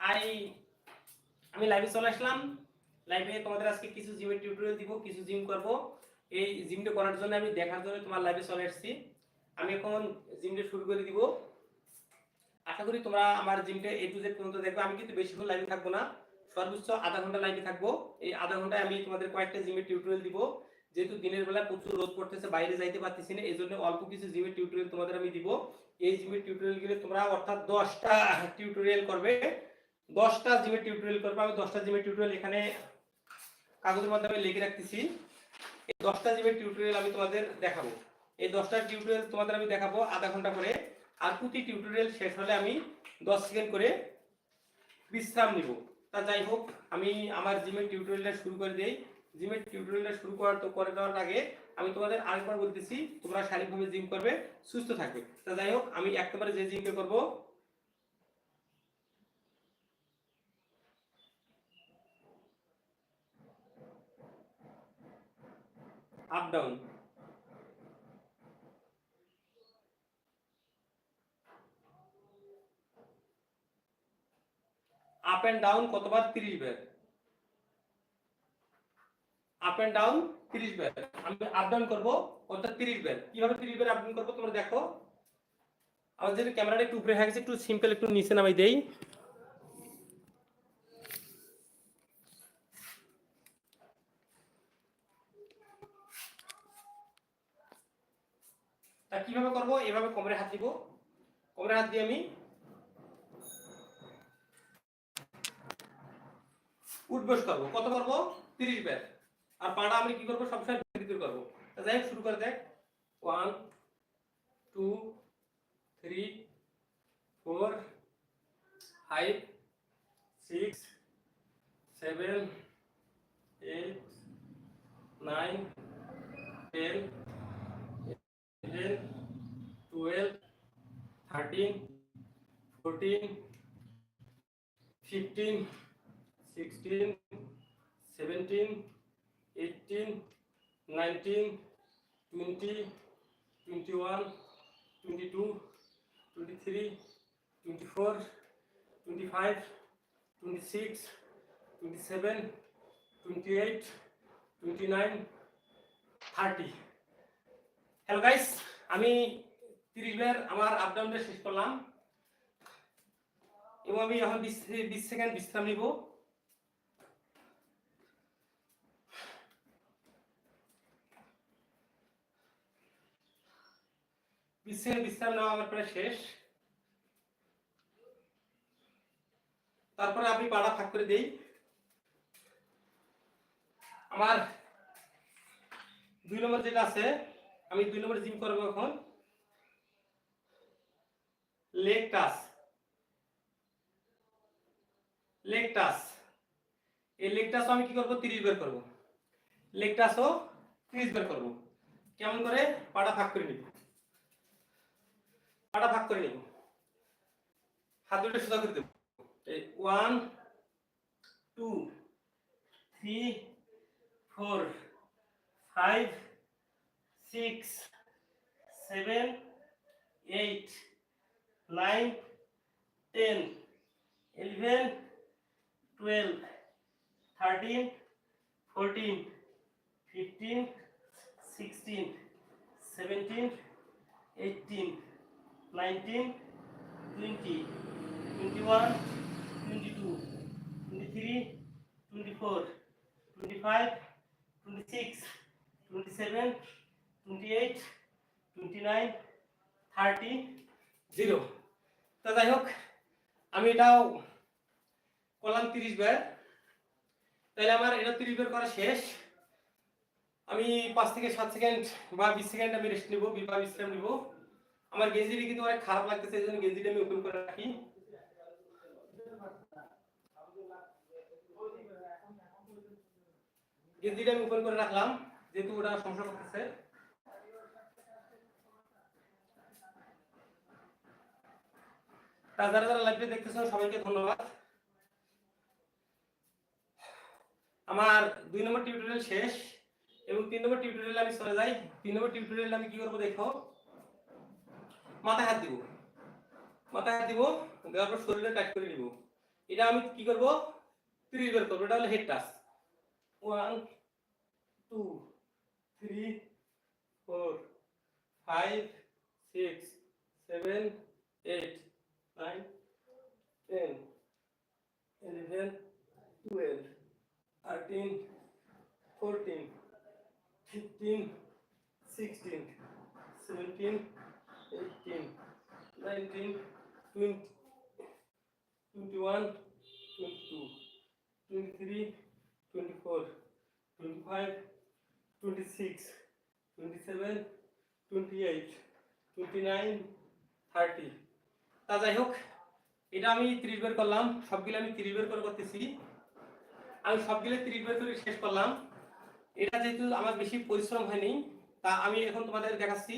I আমি লাইভে চলে আসলাম। লাইভে তোমাদের আজকে কিছু জিমের টিউটোরিয়াল দিব, কিছু জিম করব। এই জিমটা করার জন্য আমি দেখার জন্য তোমার লাইভে চলে আসছি আমি এখন জিমটা শুরু করে দিব। আশা করি তোমরা আমার জিমটা এ টু জেড পর্যন্ত দেখবে। আমি কিন্তু বেশিক্ষণ লাইভে থাকব না। সর্বোচ্চ আধা ঘণ্টা লাইভে থাকব। এই আধা ঘন্টায় আমি তোমাদের কয়েকটা জিমের টিউটোরিয়াল দিব। যেহেতু দিনের বেলা প্রচুর রোদ পড়তেছে, বাইরে যাইতে পারতেছি না এই জন্য অল্প কিছু জিমের টিউটোরিয়াল তোমাদের আমি দিব। এই জিমের টিউটোরিয়ালগুলো তোমরা অর্থাৎ দশটা টিউটোরিয়াল করবে। দশটা জিমের টিউটোরিয়াল করবে। আমি দশটা জিমের টিউটোরিয়াল এখানে কাগজের মাধ্যমে লিখে রাখতেছি। এই দশটা জিমের টিউটোরিয়াল আমি তোমাদের দেখাবো। এই দশটা টিউটোরিয়াল তোমাদের আমি দেখাবো আধা ঘণ্টা করে আর প্রতি টিউটোরিয়াল শেষ হলে আমি দশ সেকেন্ড করে বিশ্রাম নিব। তা যাই হোক, আমি আমার জিমের টিউটোরিয়ালটা শুরু করে দেই। জিমের টিউটোরিয়ালটা শুরু করার তো করে দেওয়ার আগে আমি তোমাদের আরেকবার বলতেছি, তোমরা শারীরিকভাবে জিম করবে, সুস্থ থাকবে। তা যাই হোক, আমি একেবারে যে জিমটা করব। Up down up and down কতবার? 30 বার। আপ এন্ড ডাউন 30 বার আমি আপ ডাউন করব, অর্থাৎ 30 বার কীভাবে 30 বার আপ ডাউন করব তোমরা দেখো। আমার যদি ক্যামেরাটা একটু উপরে হয়ে গেছে, একটু সিম্পল একটু নিচে নামাই দেই। তা কীভাবে করব? এভাবে কোমরে হাত দিব। কোমরে হাত দিয়ে আমি উঠবস করব। কত করব? তিরিশ বার আর পাটা আমি কি করব সবসময় ভিতরে করব তা যাই হোক শুরু করে দেখ one two three four five six seven eight nine ten eleven twelve thirteen fourteen fifteen 16, 17, 18, 19, 20, 21, 22, 23, 24, 25, 26, 27, 28, 29, 30. Hello guys আমি 30 বার আমার আপ ডাউনটা শেষ করলাম। এবং আমি এখন 20 সেকেন্ড বিশ্রাম নিব। বিশ্বের বিশ্রাম নেওয়া আমার প্রায় শেষ। তারপরে আমি পাড়া ফাঁক করে দেই। আমার দুই নম্বর যেটা আছে, আমি দুই নম্বর জিম করব এখন। লেগ টাস লেগ টাস এই লেগ টাস আমি কি করব? তিরিশ বের করব। লেগ টাসও তিরিশ বের করব। কেমন করে? পাটা ফাঁক করে নিব। পাটা ভাগ করে নেব। হাত দুটো সোজা করে দেব। One two three four five six seven eight nine ten eleven twelve thirteen fourteen fifteen sixteen seventeen eighteen 19, 20, 21, 22, 23, 24, 25, 26, 27, 28, 29, 30, 0 তো যাই হোক আমি এটাও করলাম তিরিশ বার। তাহলে আমার এটা তিরিশ বার করা শেষ। আমি পাঁচ থেকে সাত সেকেন্ড বা বিশ সেকেন্ড আমি রেস্ট নিব বা বিশ্রাম নিব। আমার গেঞ্জিটা কিন্তু অনেক খারাপ লাগতেছে, এই জন্য গেঞ্জিটা আমি ওপেন করে রাখি। গেঞ্জিটা আমি ওপেন করে রাখলাম, যেহেতু ওটা সমস্যা করতেছে। তা যারা যারা লাইভে দেখতেছেন, সবাইকে ধন্যবাদ। আমার দুই নম্বর টিউটোরিয়াল শেষ, এবং তিন নম্বর টিউটোরিয়াল আমি চলে যাই। তিন নম্বর টিউটোরিয়াল আমি কি করব দেখো? মাথায় হাত দিব। মাথায় দিব, দেওয়ার পর শরীরে টাইট করে নিব। এটা আমি কি করব? ত্রিশ বের করব, এটা হলো head touch one two three four five six seven eight nine ten eleven twelve thirteen fourteen fifteen sixteen seventeen eighteen nineteen twenty twenty one twenty two twenty three twenty four twenty five twenty six twenty seven twenty eight twenty nine thirty তা যাই হোক, এটা আমি তিরিশ বের করলাম, সবগুলো আমি তিরিশ বের করে করতেছি। আমি সবগুলো তিরিশ বের করে শেষ করলাম। এটা যেহেতু আমার বেশি পরিশ্রম হয়নি, তা আমি এখন তোমাদের দেখাচ্ছি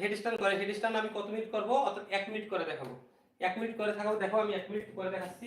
হেডস্ট্যান্ড করে হেডস্ট্যান্ড আমি কত মিনিট করব? অর্থাৎ এক মিনিট করে দেখাবো। এক মিনিট করে থাকাবো, দেখো আমি এক মিনিট করে দেখাচ্ছি।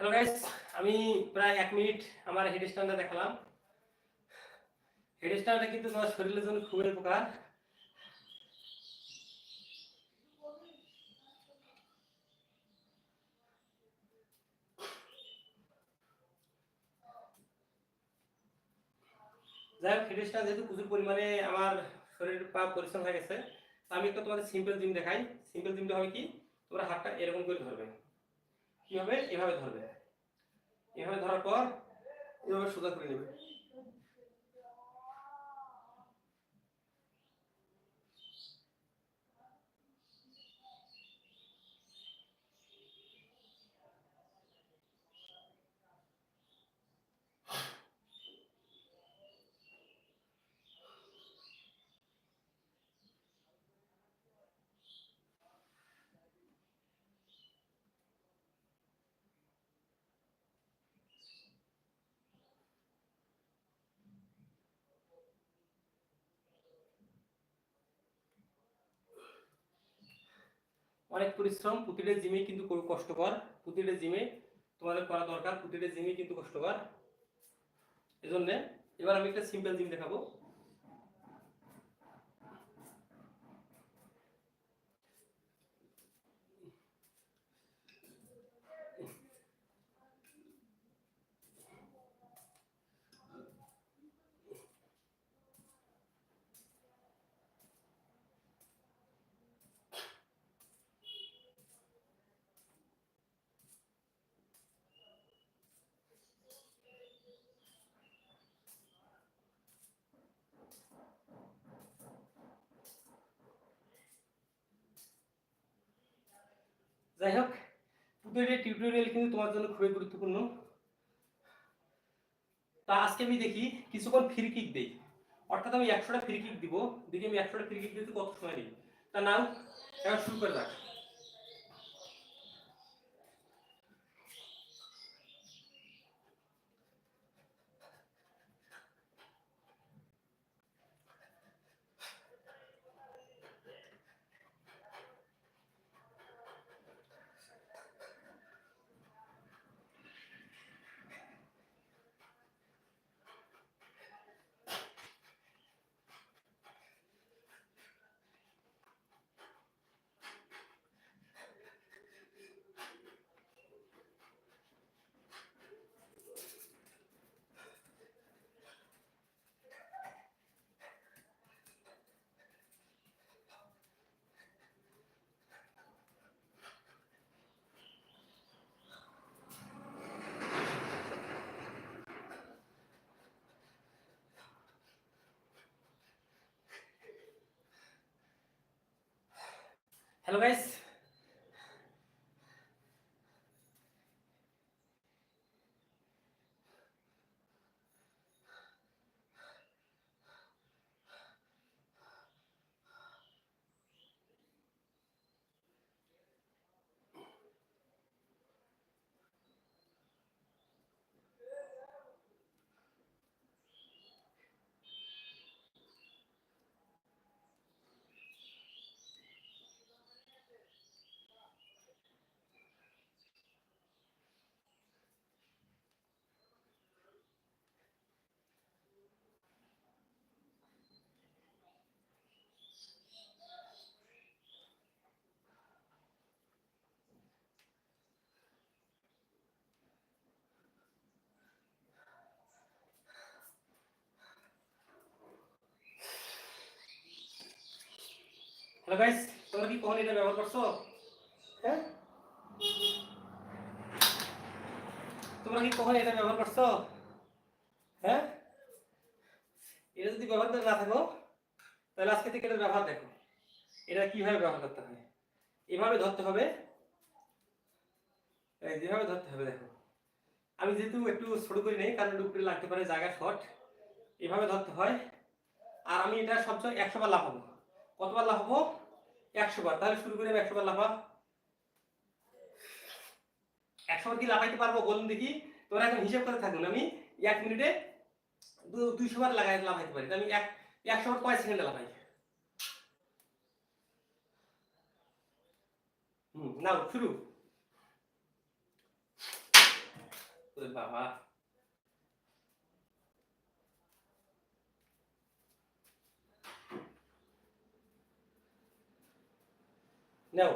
হ্যালো গাইস আমি প্রায় এক মিনিট আমার হেড স্ট্যান্ডটা দেখালাম। হেড স্ট্যান্ডটা কিন্তু তোমার শরীরের জন্য খুবই উপকার। যাই হোক স্ট্যান্ড যেহেতু প্রচুর পরিমাণে আমার শরীর পা পরিশ্রম হয়ে গেছে আমি একটা তোমাদের সিম্পল জিম দেখাই। সিম্পল জিমটা হবে কি? তোমরা হাতটা এরকম করে ধরবে। কি হবে? এভাবে ধরবে। এভাবে ধরার পর এভাবে সোজা করে নেবে। অনেক পরিশ্রম, প্রতিটা জিমে কিন্তু কষ্টকর, প্রতিটা জিমে তোমাদের করা দরকার, প্রতিটা জিমে কিন্তু কষ্টকর। এজন্য এবার আমি একটা সিম্পল জিম দেখাবো। যাই হোক পুতুলের টিউটোরিয়াল কিন্তু তোমার জন্য খুবই গুরুত্বপূর্ণ। তা আজকে আমি দেখি, কিছুক্ষণ ফ্রি কিক দেই। অর্থাৎ আমি একশোটা ফ্রি কিক দিব। দেখি আমি একশোটা ফ্রি কিক দিতে কত সময় নেই তা নাও, এবার শুরু করে যাক। হ্যালো গাইস হ্যালো গাইস, তোমরা কি কখন এটা ব্যবহার করছ? হ্যাঁ? তোমরা কি কখন এটা ব্যবহার করছ? হ্যাঁ? এটা যদি ব্যবহার করে না থাকো, তাহলে আজকে থেকে এটার ব্যবহার দেখো। এটা কীভাবে ব্যবহার করতে হয়? এভাবে ধরতে হবে। যেভাবে ধরতে হবে, দেখো। আমি যেহেতু একটু ছোট করে নেই, কারণ উপরে লাগতে পারে, জায়গা শর্ট এভাবে ধরতে হয়। আর আমি এটা সবসময় একশো বার লাফাবো। কতবার লাফাবো? একশো বার। তাহলে শুরু করে একশো বার লাফা। একশো বার কি লাফাইতে পারব? বলুন দেখি। তোমরা এখন হিসেব করে থাকুন আমি এক মিনিটে দুইশো বার লাগাই, লাফাইতে পারি। আমি এক, একশো বার কয় সেকেন্ডে লাফাই? হুম, নাও, শুরু। বাবা। নাও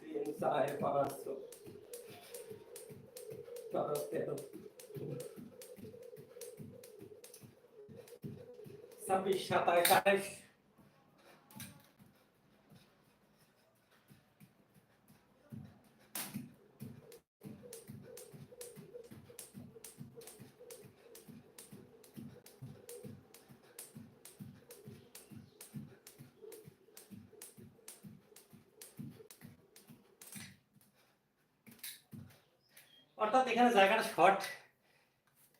তিন চার পাঁচ ছয়, বারো তেরো অর্থাৎ এখানে জায়গাটা শর্ট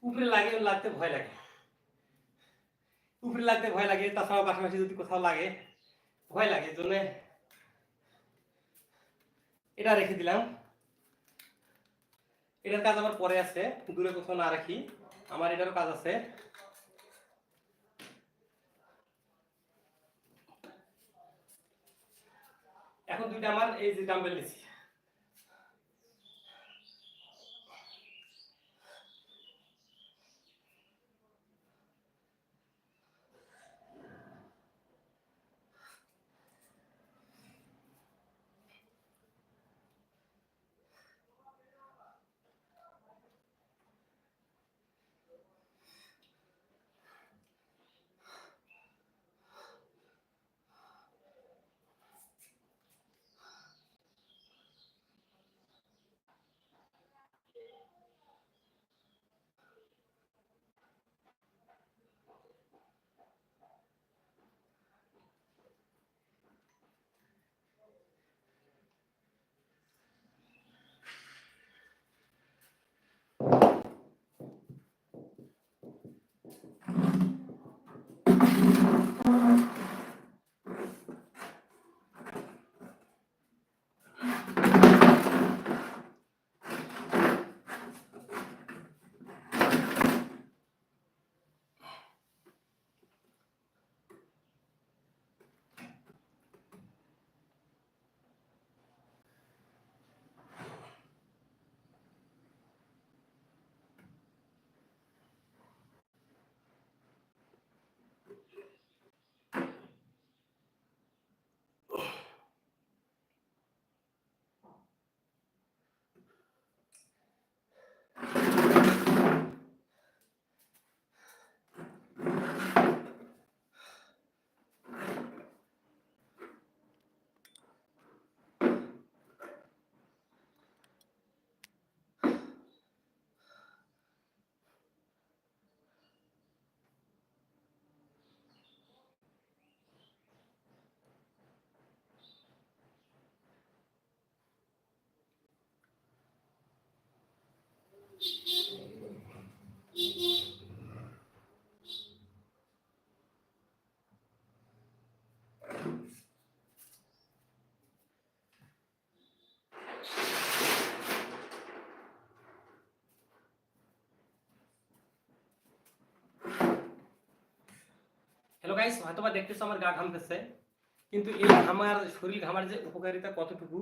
উপরে লাগে লাগতে ভয় লাগে। উপরে লাগতে ভয় লাগে তাছাড়া পাশাপাশি যদি কোথাও লাগে, ভয় লাগে, জন্য এটা রেখে দিলাম। এটার কাজ আমার পরে আছে, দূরে কোথাও না রাখি। আমার এটারও কাজ আছে। এখন দুইটা আমার, এই যে ডাম্বেল নিচ্ছি হ্যালো গাইস হয়তো বা দেখতেছো আমার গা ঘামতেছে, কিন্তু এই ঘামার শরীর ঘামার যে উপকারিতা কতটুকু,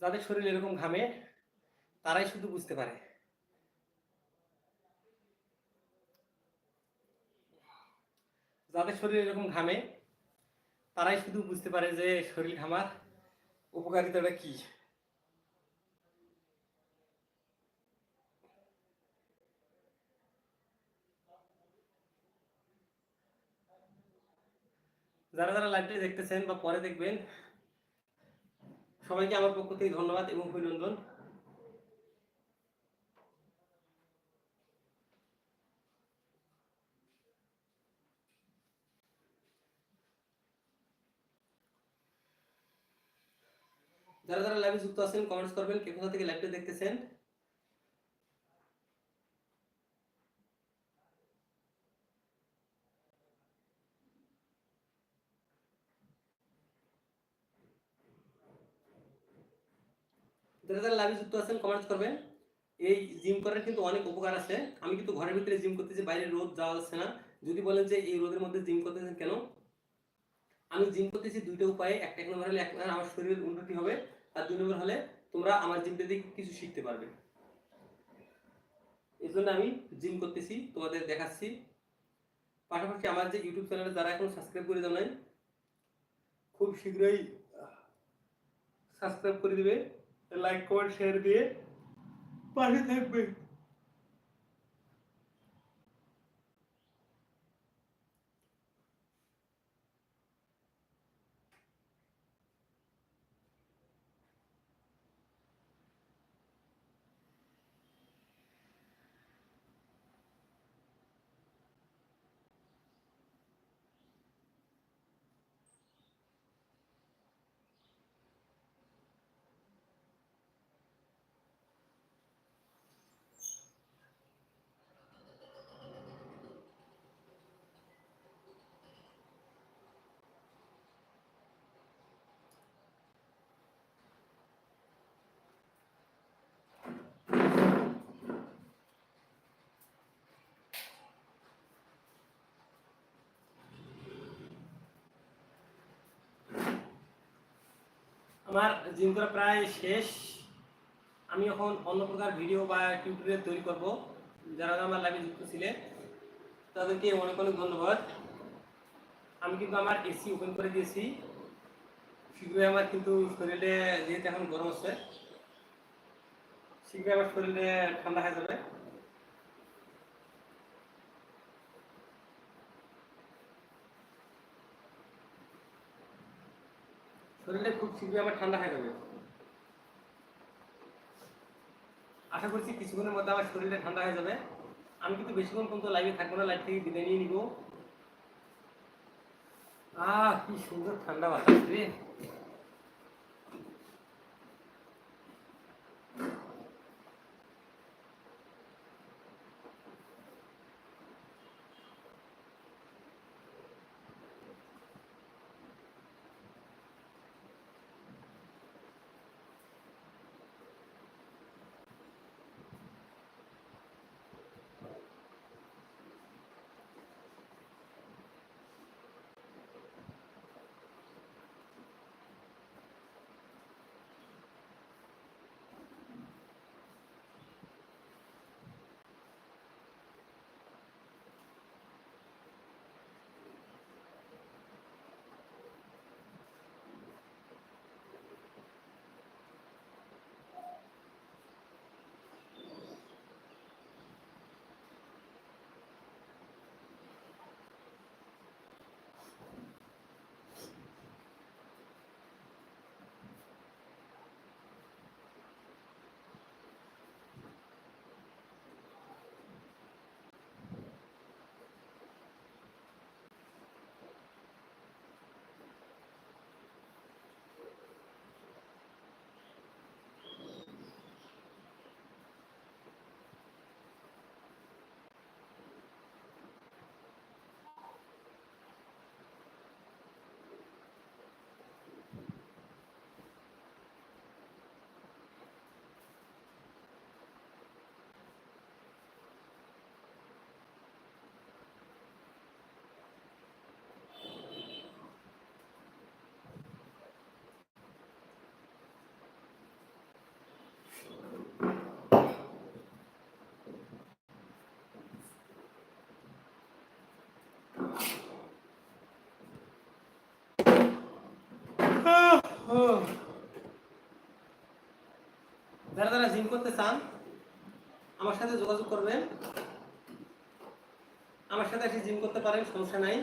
যাদের শরীর এরকম ঘামে, তারাই শুধু বুঝতে পারে। যাদের শরীর এরকম ঘামে, তারাই শুধু বুঝতে পারে যে শরীর ঘামার উপকারিতাটা কি। যারা যারা লাইভটা দেখতেছেন বা পরে দেখবেন, সবাইকে আমার পক্ষ থেকে ধন্যবাদ এবং অভিনন্দন। যারা যারা লাইভে যুক্ত আছেন কমেন্টস করবেন, কে কোথা থেকে লাইভটা দেখতেছেন? যারা লাইভে যুক্ত আছেন কমেন্টস করবেন। এই জিম করার কিন্তু অনেক উপকার আছে। আমি কিন্তু ঘরের ভিতরে জিম করতেছি, বাইরে রোদ, যাওয়া যাচ্ছে না। যদি বলেন যে এই রোদের মধ্যে জিম করতেছেন কেন? আমি জিম করতেছি দুইটা উপায়ে। একটা এক নম্বর হলে, এক আমার শরীরের উন্নতি হবে। আর দুই নম্বর হলে, তোমরা আমার জিমটা দিয়ে কিছু শিখতে পারবে। এই জন্য আমি জিম করতেছি, তোমাদের দেখাচ্ছি। পাশাপাশি আমার যে ইউটিউব চ্যানেলে যারা এখন সাবস্ক্রাইব করে দেওয়া নাই, খুব শীঘ্রই সাবস্ক্রাইব করে দিবে। লাইক কমেন্ট শেয়ার দিয়ে পাশে থাকবে আমার জিম করা প্রায় শেষ। আমি এখন অন্য প্রকার ভিডিও বা টিউটোরিয়াল তৈরি করব। যারা আমার লাইভে যুক্ত ছিলেন তাদেরকে অনেক অনেক ধন্যবাদ। আমি কিন্তু আমার এসি ওপেন করে দিয়েছি। শীঘ্রই আমার কিন্তু শরীরে, যেহেতু এখন গরম আছে শীঘ্রই আমার শরীরে ঠান্ডা হয়ে যাবে। শরীরে খুব শীঘ্রই আমার ঠান্ডা হয়ে যাবে। আশা করছি কিছুক্ষণের মধ্যে আমার শরীরে ঠান্ডা হয়ে যাবে। আমি কিন্তু বেশিক্ষণ পর্যন্ত লাইভে থাকব না লাইভ থেকে বিদায় নিয়ে নিব। আহ, কি সুন্দর ঠান্ডা বাতাস রে। যারা যারা জিম করতে চান, আমার সাথে যোগাযোগ করবেন। আমার সাথে এসে জিম করতে পারেন, সমস্যা নাই।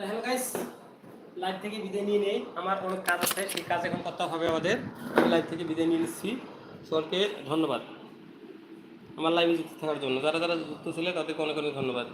তো হ্যালো গাইস লাইভ থেকে বিদায় নিয়ে নেই। আমার অনেক কাজ আছে, সেই কাজ এখন করতে হবে আমাদের। আমি লাইভ থেকে বিদায় নিয়ে নিচ্ছি। সরকে ধন্যবাদ। আমার লাইভে যুক্ত থাকার জন্য। যারা যারা যুক্ত ছিলেন তাদেরকে অনেক অনেক ধন্যবাদ।